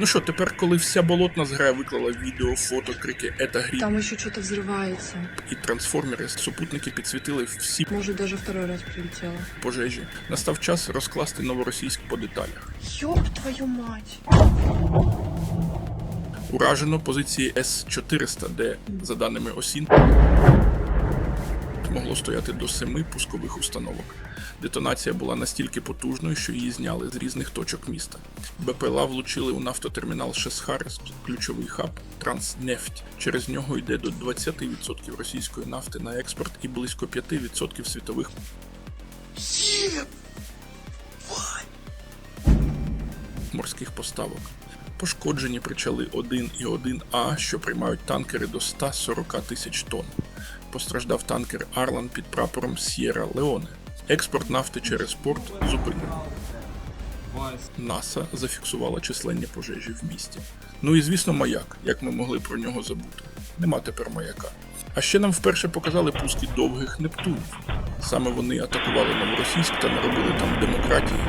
Ну що, тепер, коли вся болотна зграя виклала відео, фото, крики «Ета гріб» Там еще что-то взрывается. і трансформери, супутники підсвітили всі Может, даже второй раз прилетело. пожежі, настав час розкласти новоросійськ по деталях. Ёб твою мать. Уражено позиції С-400, де, за даними ОСІН, могло стояти до семи пускових установок. Детонація була настільки потужною, що її зняли з різних точок міста. БПЛА влучили у нафтотермінал Шесхарес, ключовий хаб Транснефть. Через нього йде до 20% російської нафти на експорт і близько 5% світових морських поставок. Пошкоджені причали 1 і 1А, що приймають танкери до 140 тисяч тонн. Постраждав танкер Арлан під прапором С'єра Леоне. Експорт нафти через порт зупинено. НАСА зафіксувала численні пожежі в місті. Ну і звісно, маяк, як ми могли про нього забути. Нема тепер маяка. А ще нам вперше показали пуски довгих Нептунів. Саме вони атакували Новоросійськ та наробили там демократії.